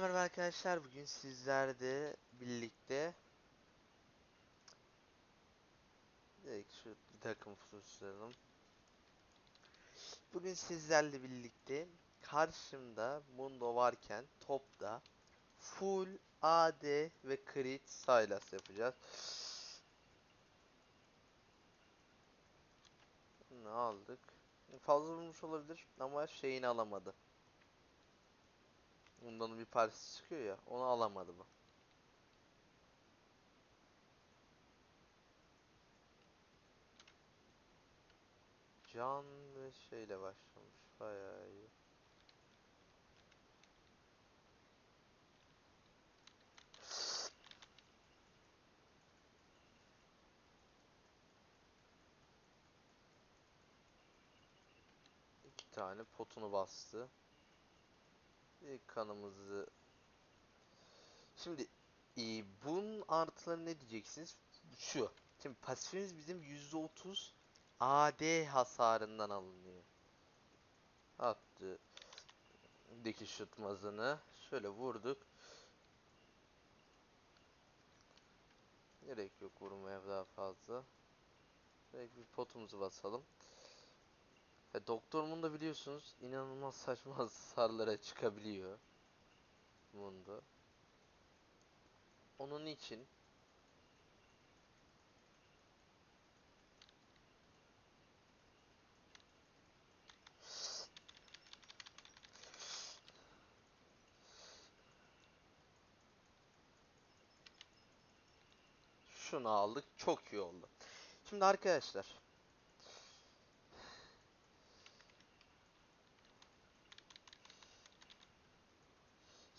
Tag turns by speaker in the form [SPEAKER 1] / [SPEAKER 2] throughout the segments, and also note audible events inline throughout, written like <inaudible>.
[SPEAKER 1] Merhaba arkadaşlar. Bugün sizlerle birlikte Direkt şu bir takım tutuşturalım. Bugün sizlerle birlikte karşımda Mundo varken topta full AD ve crit Sylas yapacağız. Ne aldık? Fazla vurmuş olabilir ama şeyini alamadı. Bundan bir parçası çıkıyor ya, onu alamadı bu. Can ve şeyle başlamış. Bayağı iyi. İki tane potunu bastı. İlk kanımızı Şimdi e, bunun artıları ne diyeceksiniz? Şu. Şimdi pasifimiz bizim %30 AD hasarından alınıyor. Attı. Dikiş tutmazını. Şöyle vurduk. Gerek yok vurmaya daha fazla. Direkt bir potumuzu basalım. Ya, doktorumun da biliyorsunuz inanılmaz saçma <laughs> hasarlara çıkabiliyor. Bunda. Onun için şunu aldık. Çok iyi oldu. Şimdi arkadaşlar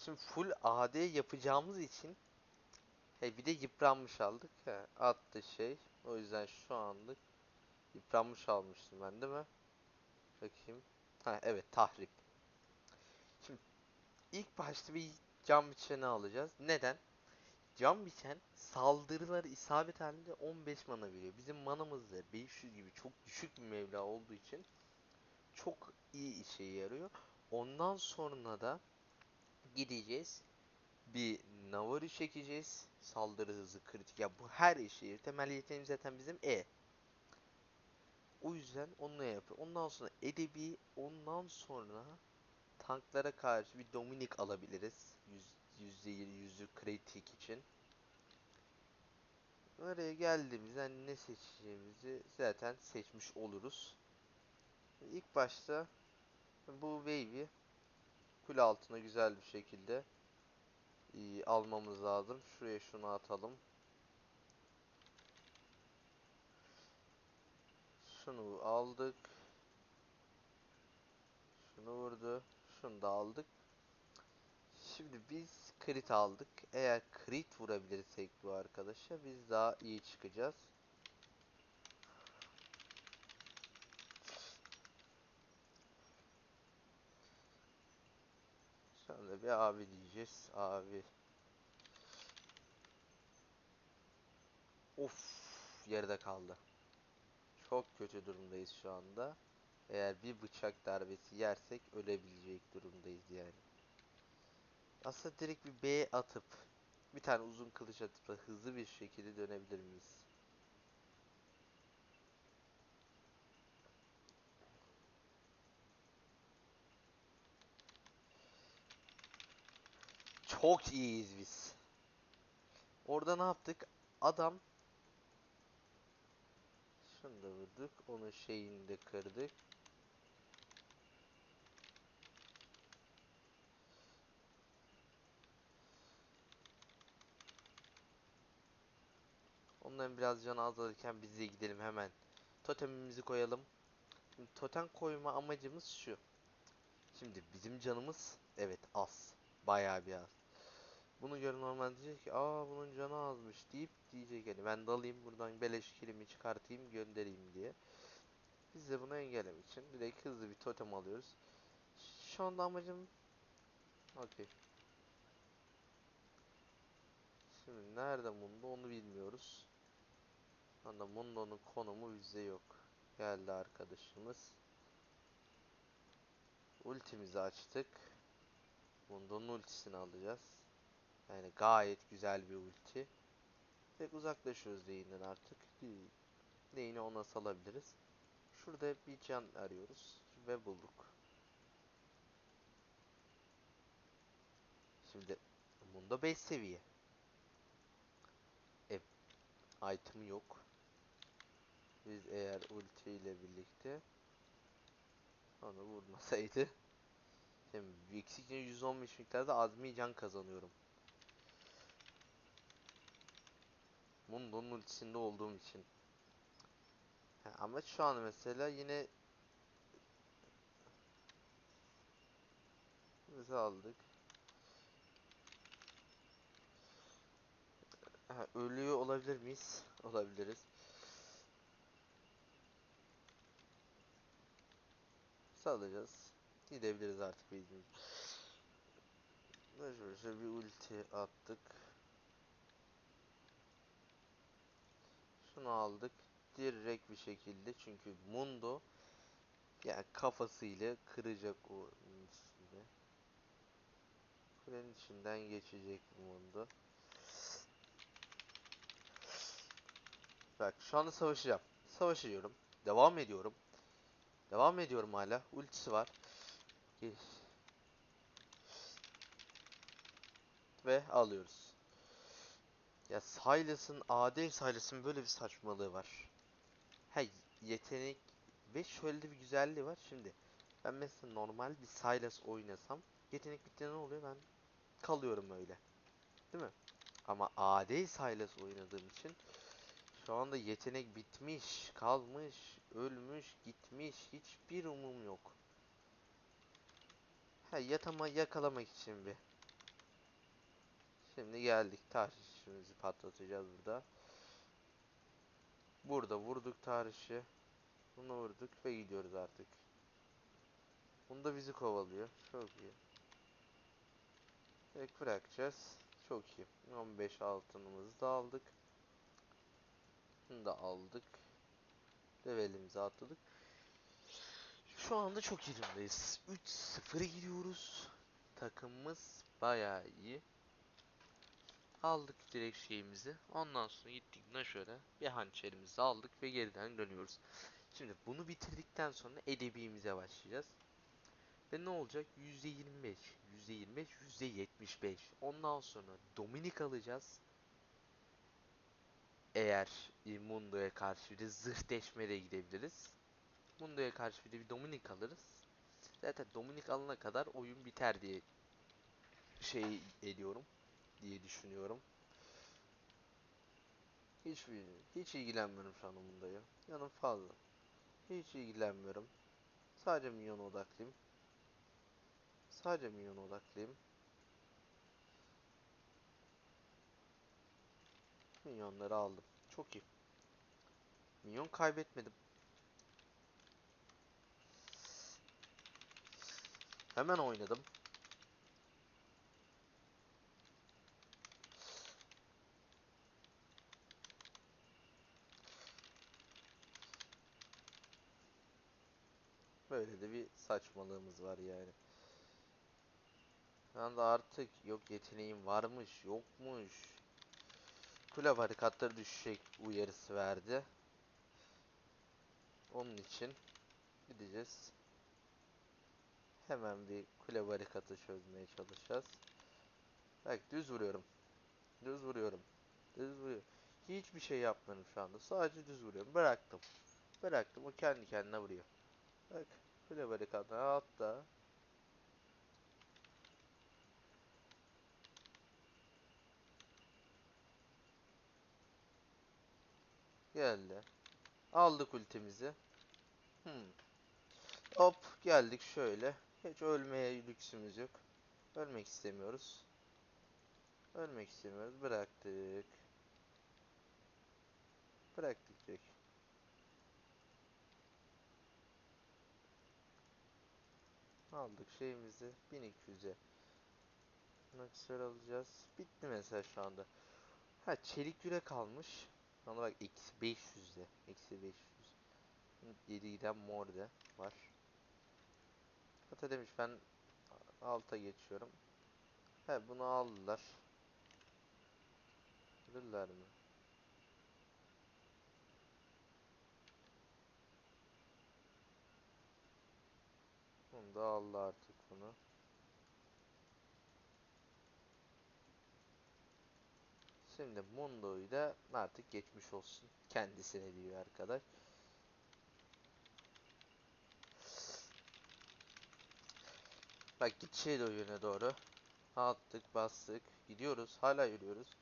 [SPEAKER 1] Şimdi full AD yapacağımız için he bir de yıpranmış aldık. He, attı şey. O yüzden şu anlık yıpranmış almıştım ben değil mi? Bakayım. Ha evet tahrip. Şimdi ilk başta bir cam biçeni alacağız. Neden? Cam biçen saldırıları isabet halinde 15 mana veriyor. Bizim manamız da 500 gibi çok düşük bir meblağ olduğu için çok iyi işe yarıyor. Ondan sonra da gideceğiz. Bir Navari çekeceğiz. Saldırı hızı kritik. Ya bu her işi temel yeteneğimiz zaten bizim E. O yüzden onunla yapıyor. Ondan sonra edebi ondan sonra tanklara karşı bir Dominik alabiliriz. Yüzde yüzü kritik için. Oraya geldiğimizde hani ne seçeceğimizi zaten seçmiş oluruz. İlk başta bu wave'i kule altına güzel bir şekilde iyi, almamız lazım. Şuraya şunu atalım. Şunu aldık. Şunu vurdu. Şunu da aldık. Şimdi biz crit aldık. Eğer crit vurabilirsek bu arkadaşa biz daha iyi çıkacağız. Bir abi diyeceğiz. Abi. Of yerde kaldı. Çok kötü durumdayız şu anda. Eğer bir bıçak darbesi yersek ölebilecek durumdayız yani. Aslında direkt bir B atıp bir tane uzun kılıç atıp hızlı bir şekilde dönebilir miyiz? Çok iyiyiz biz. Orada ne yaptık? Adam şunu da vurduk. Onun şeyini de kırdık. Onların biraz canı azalırken biz de gidelim hemen. Totemimizi koyalım. Şimdi totem koyma amacımız şu. Şimdi bizim canımız evet az. Bayağı bir az. Bunu gör normal diyecek ki aa bunun canı azmış deyip diyecek yani ben dalayım buradan beleş kilimi çıkartayım göndereyim diye. Biz de bunu engellemek için direkt hızlı bir totem alıyoruz. Şu anda amacım okey. Şimdi nerede Mundo onu bilmiyoruz. Şu anda Mundo'nun konumu bizde yok. Geldi arkadaşımız. Ultimizi açtık. Mundo'nun ultisini alacağız. Yani gayet güzel bir ulti. Ve uzaklaşıyoruz lane'den artık. Lane'i ona salabiliriz. Şurada bir can arıyoruz. Ve bulduk. Şimdi Mundo 5 seviye. E, item yok. Biz eğer ulti ile birlikte onu vurmasaydı Şimdi Vixic'in 115 miktarda azmi can kazanıyorum. Mundo'nun ultisinde olduğum için. Ha, ama şu an mesela yine Biz aldık. Ha, ölüyor olabilir miyiz? <laughs> Olabiliriz. Salacağız. Gidebiliriz artık bizim. Şöyle bir ulti attık. Şunu aldık. Direkt bir şekilde çünkü Mundo yani kafasıyla kıracak o üstünde. Kulenin içinden geçecek Mundo. Bak şu anda savaşacağım. Savaşıyorum. Devam ediyorum. Devam ediyorum hala. Ultisi var. Geç. Ve alıyoruz. Ya Silas'ın AD Silas'ın böyle bir saçmalığı var. Hey yetenek ve şöyle de bir güzelliği var. Şimdi ben mesela normal bir Silas oynasam yetenek bittiğinde ne oluyor? Ben kalıyorum öyle. Değil mi? Ama AD Silas oynadığım için şu anda yetenek bitmiş, kalmış, ölmüş, gitmiş. Hiçbir umum yok. Ha yatama yakalamak için bir. Şimdi geldik. Tarihimizi patlatacağız burada. Burada vurduk tarihi. Bunu vurduk ve gidiyoruz artık. Bunu da bizi kovalıyor. Çok iyi. Tek bırakacağız. Çok iyi. 15 altınımızı da aldık. Bunu da aldık. Levelimizi atladık. Şu anda çok iyi durumdayız. 3-0'a gidiyoruz. Takımımız bayağı iyi. Aldık direkt şeyimizi. Ondan sonra gittik şöyle bir hançerimizi aldık ve geriden dönüyoruz. Şimdi bunu bitirdikten sonra edebimize başlayacağız. Ve ne olacak? %25, %25, %75. Ondan sonra Dominik alacağız. Eğer Mundo'ya karşı bir de zırh deşmeye gidebiliriz. Mundo'ya karşı bir de bir Dominik alırız. Zaten Dominik alana kadar oyun biter diye şey ediyorum diye düşünüyorum. Hiç hiç ilgilenmiyorum şu an Mundo'ya. Yanım fazla. Hiç ilgilenmiyorum. Sadece minyona odaklıyım. Sadece minyona odaklıyım. Minyonları aldım. Çok iyi. Minyon kaybetmedim. Hemen oynadım. Böyle de bir saçmalığımız var yani. Şu anda artık yok yeteneğim varmış, yokmuş. Kule barikatları düşecek uyarısı verdi. Onun için gideceğiz. Hemen bir kule barikatı çözmeye çalışacağız. Bak düz vuruyorum. Düz vuruyorum. Düz vuruyorum. Hiçbir şey yapmıyorum şu anda. Sadece düz vuruyorum. Bıraktım. Bıraktım. O kendi kendine vuruyor. Bak. Kule barikatı hatta. Geldi. Aldık ultimizi. Hmm. Hop geldik şöyle. Hiç ölmeye lüksümüz yok. Ölmek istemiyoruz. Ölmek istemiyoruz. Bıraktık. Bıraktık direkt. Aldık şeyimizi 1200'e. Nakser alacağız. Bitti mesela şu anda. Ha çelik yürek kalmış. Ona bak eksi 500'de. Eksi 500. 7 giden mor de var. Hatta demiş ben alta geçiyorum. He bunu aldılar. Alırlar mı? Da aldı artık bunu. Şimdi Mundo'yu da artık geçmiş olsun. Kendisine diyor arkadaş. Bak git şey yöne doğru. Attık, bastık. Gidiyoruz. Hala yürüyoruz.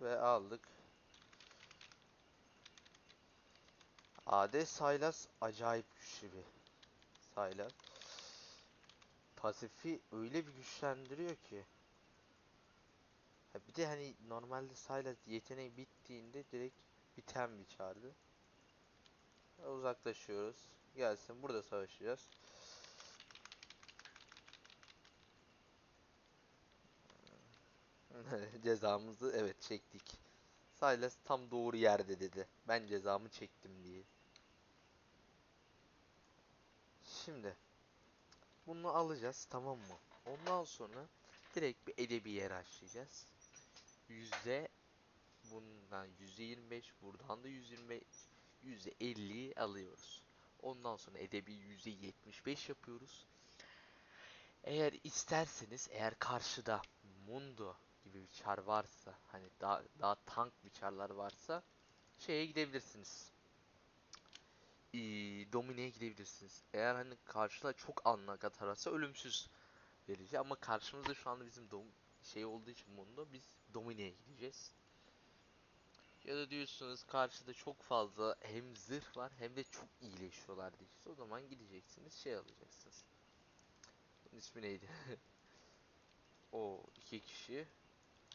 [SPEAKER 1] Ve aldık. AD Sylas acayip güçlü bir Sylas. Pasifi öyle bir güçlendiriyor ki. Ha bir de hani normalde Sylas yeteneği bittiğinde direkt biten bir çardı. Uzaklaşıyoruz. Gelsin burada savaşacağız. <laughs> Cezamızı evet çektik. Silas tam doğru yerde dedi. Ben cezamı çektim diye. Şimdi bunu alacağız tamam mı? Ondan sonra direkt bir edebi açacağız. Yüzde bundan yüzde 25 buradan da 125 yüzde 50 alıyoruz. Ondan sonra edebi yüzde 75 yapıyoruz. Eğer isterseniz eğer karşıda Mundo gibi bir çar varsa hani daha daha tank bir çarlar varsa şeye gidebilirsiniz. Ee, Domine'ye gidebilirsiniz. Eğer hani karşıda çok anlak atarsa ölümsüz verici ama karşımızda şu anda bizim dom şey olduğu için Mundo biz Domine'ye gideceğiz. Ya da diyorsunuz karşıda çok fazla hem zırh var hem de çok iyileşiyorlar diyeceğiz. O zaman gideceksiniz şey alacaksınız. Bunun neydi? <laughs> o iki kişi.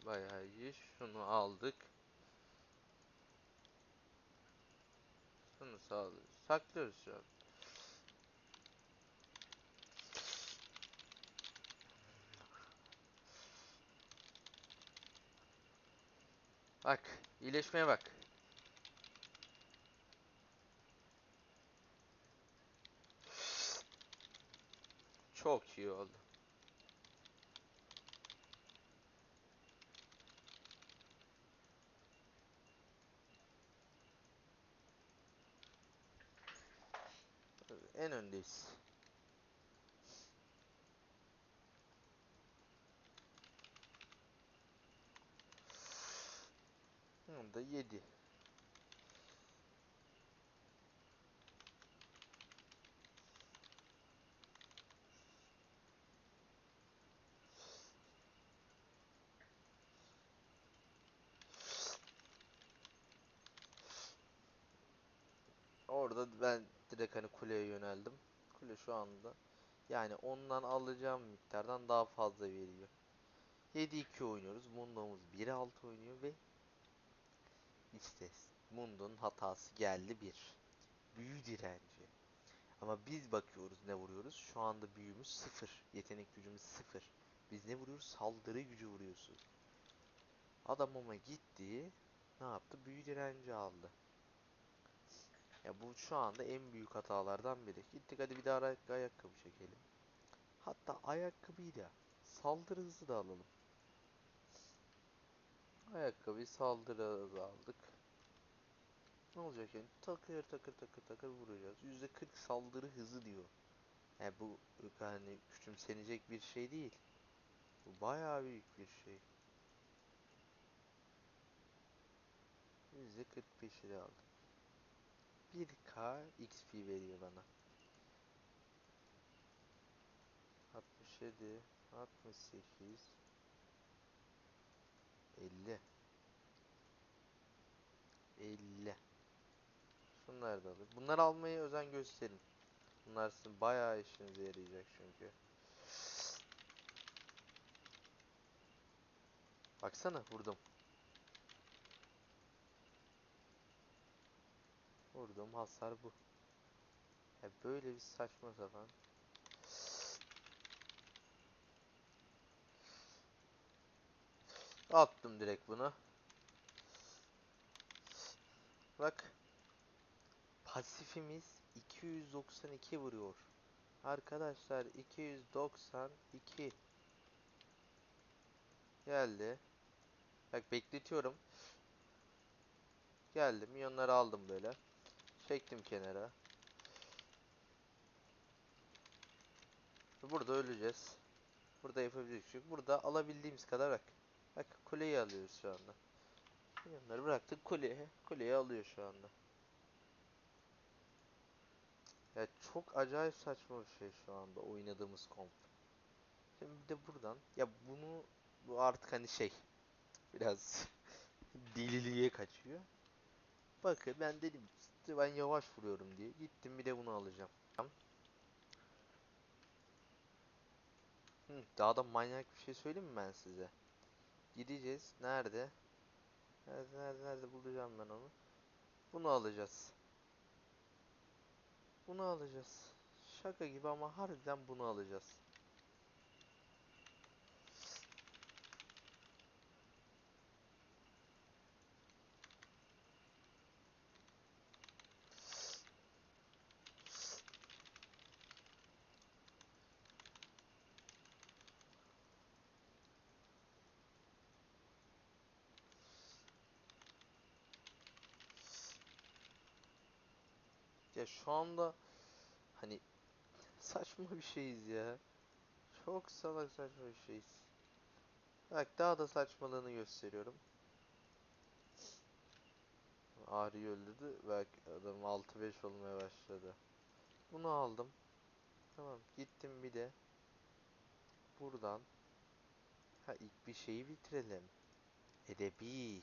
[SPEAKER 1] Bayağı iyi. Şunu aldık. Şunu sağlıyoruz. Saklıyoruz şu an. Bak. iyileşmeye bak. Çok iyi oldu. En öndeyiz. Onda 7. Orada ben direkt hani kuleye yöneldim. Kule şu anda yani ondan alacağım miktardan daha fazla veriyor. 7-2 oynuyoruz. Mundo'muz 1-6 oynuyor ve işte Mundo'nun hatası geldi 1. Büyü direnci. Ama biz bakıyoruz ne vuruyoruz. Şu anda büyümüz 0. Yetenek gücümüz 0. Biz ne vuruyoruz? Saldırı gücü vuruyorsun. Adam ama gitti. Ne yaptı? Büyü direnci aldı. Ya bu şu anda en büyük hatalardan biri. Gittik hadi bir daha ayak ayakkabı çekelim. Hatta ayakkabıyı da saldırı hızı da alalım. Ayakkabıyı saldırı hızı aldık. Ne olacak yani? Takır takır takır takır vuracağız. %40 saldırı hızı diyor. Yani bu hani küçümsenecek bir şey değil. Bu bayağı büyük bir şey. %45'i aldım. 1k XP veriyor bana. 67 68 50 50 Şunları da alır. Bunları almayı özen gösterin. Bunlar sizin bayağı işinize yarayacak çünkü. Baksana vurdum. Vurdum hasar bu. Ya böyle bir saçma sapan. Attım direkt bunu. Bak. Pasifimiz 292 vuruyor. Arkadaşlar 292. Geldi. Bak bekletiyorum. Geldim. Milyonları aldım böyle. Çektim kenara. Burada öleceğiz. Burada yapabilecek şey. Burada alabildiğimiz kadar bak. Bak kuleyi alıyoruz şu anda. Milyonları bıraktık kuleye. Kuleyi alıyor şu anda. Ya çok acayip saçma bir şey şu anda oynadığımız komp. Şimdi bir de buradan ya bunu bu artık hani şey biraz <laughs> deliliğe kaçıyor. Bakın ben dedim size ben yavaş vuruyorum diye gittim bir de bunu alacağım. Hı, daha da manyak bir şey söyleyeyim mi ben size? Gideceğiz. Nerede? Nerede nerede nerede bulacağım ben onu. Bunu alacağız. Bunu alacağız. Şaka gibi ama harbiden bunu alacağız. Ya şu anda hani saçma bir şeyiz ya. Çok salak saçma bir şeyiz. Bak daha da saçmalığını gösteriyorum. Ahri'yi öldürdü. Bak adam 6-5 olmaya başladı. Bunu aldım. Tamam gittim bir de. Buradan. Ha ilk bir şeyi bitirelim. Edebi.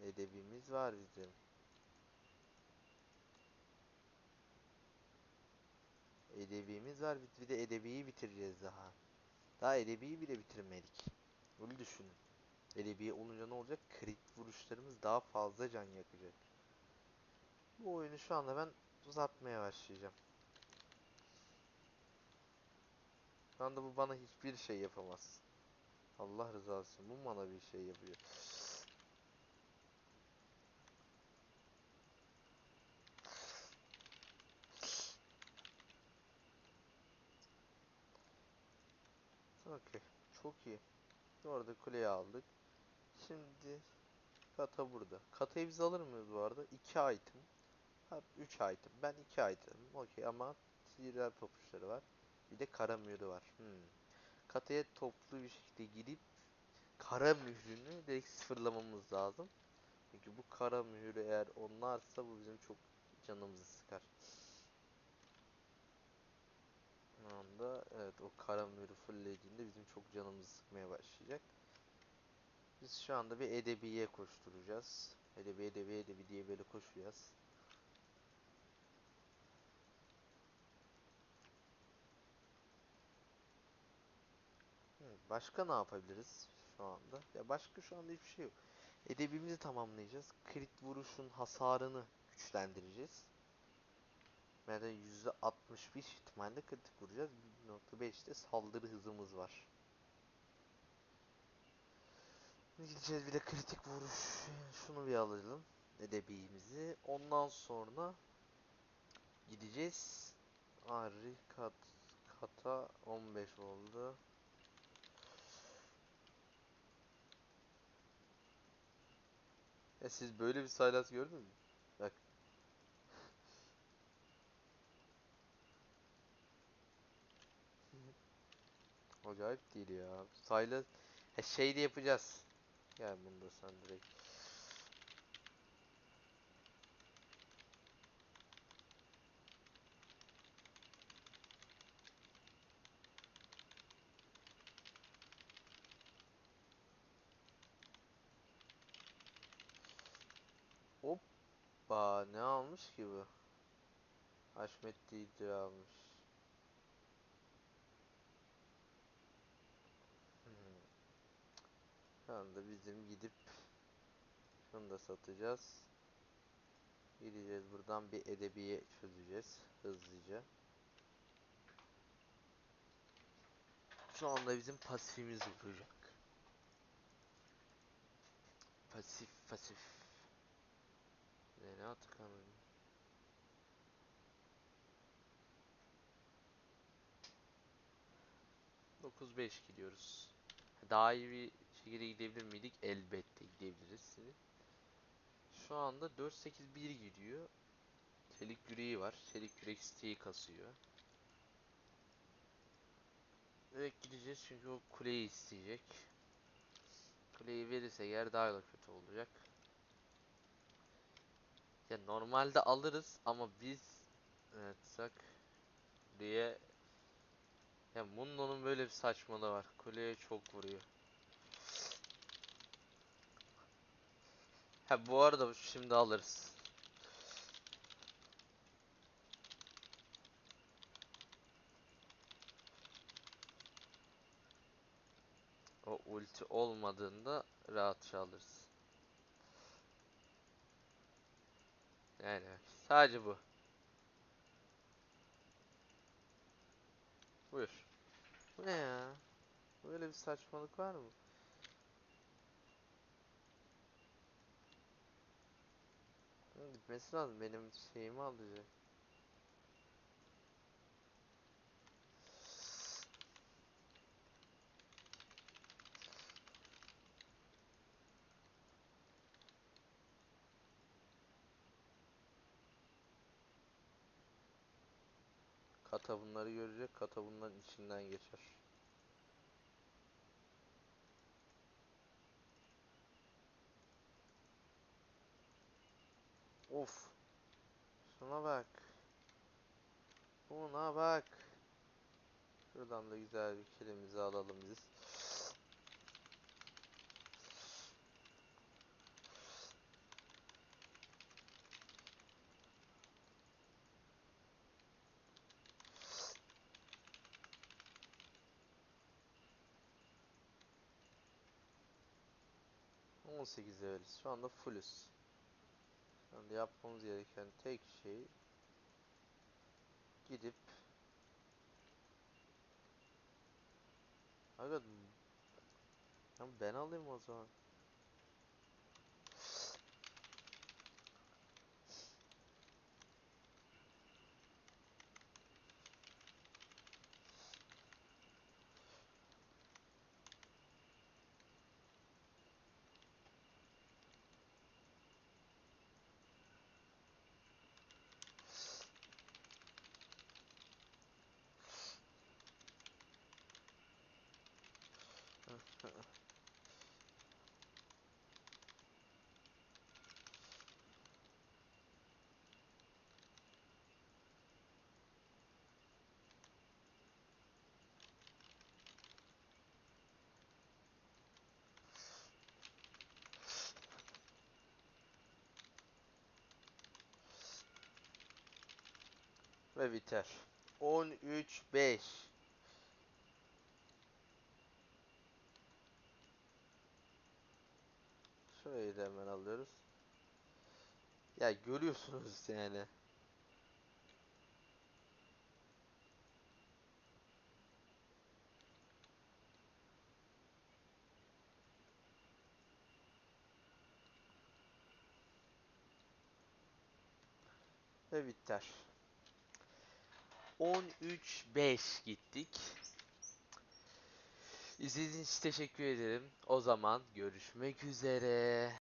[SPEAKER 1] Edebimiz var bizim. Edebimiz var. Bir de edebiyi bitireceğiz daha. Daha edebiyi bile bitirmedik. Öyle düşünün. Edebi olunca ne olacak? Crit vuruşlarımız daha fazla can yakacak. Bu oyunu şu anda ben uzatmaya başlayacağım. Şu anda bu bana hiçbir şey yapamaz. Allah rızası için bu bana bir şey yapıyor. Okey. Çok iyi. Orada kuleyi aldık. Şimdi kata burada. Katayı biz alır mıyız bu arada? 2 item. Ha 3 item. Ben 2 item. Okey ama sihirdar papuçları var. Bir de kara mührü var. Hmm. Kataya toplu bir şekilde gidip kara mührünü direkt sıfırlamamız lazım. Çünkü bu kara mührü eğer onlarsa bu bizim çok canımızı sıkar. Anda evet o kara mührü fulllediğinde bizim çok canımızı sıkmaya başlayacak. Biz şu anda bir edebiye koşturacağız. Edebi edebi edebi diye böyle koşacağız. Başka ne yapabiliriz şu anda? Ya başka şu anda hiçbir şey yok. Edebimizi tamamlayacağız. Crit vuruşun hasarını güçlendireceğiz. Yani %61 ihtimalle kritik vuracağız. 1.5'te saldırı hızımız var. Gideceğiz bir de kritik vuruş. Şunu bir alalım. Edebimizi. Ondan sonra gideceğiz. Ari kat kata 15 oldu. Ya siz böyle bir Sylas gördünüz mü? Bak. Acayip değil ya. Sylas ha, şey de yapacağız. Gel bunu da sen direkt. Hoppa ne almış ki bu? Haşmet Didri almış. Şu anda bizim gidip şunu da satacağız. Gideceğiz buradan bir edebiye çözeceğiz hızlıca. Şu anda bizim pasifimiz vuracak. Pasif pasif. Ne ne Atakan'ın? Dokuz beş gidiyoruz. Daha iyi bir şekilde gidebilir miydik? Elbette gidebiliriz. Şu anda 4-8-1 gidiyor. Çelik yüreği var. Çelik yürek isteği kasıyor. Direkt gideceğiz çünkü o kuleyi isteyecek. Kuleyi verirse eğer daha da kötü olacak. Ya normalde alırız ama biz evet sak diye ya Mundo'nun böyle bir saçmalığı var. Kuleye çok vuruyor. Ha bu arada şimdi alırız. O ulti olmadığında rahatça alırız. Yani sadece bu. Buyur. Bu ne ya? Böyle bir saçmalık var mı? Hı, Gitmesi lazım. Benim şeyimi alacak. Kata bunları görecek. Kata bunların içinden geçer. Of. Şuna bak. Buna bak. Şuradan da güzel bir kilimizi alalım biz. On sekiz leveliz. Şu anda fullüz. Şu anda yapmamız gereken tek şey gidip ya ben alayım o zaman. Ve biter. 13 5 Da hemen alıyoruz. Ya görüyorsunuz yani. Ve biter. 13-5 gittik. İzlediğiniz için teşekkür ederim. O zaman görüşmek üzere.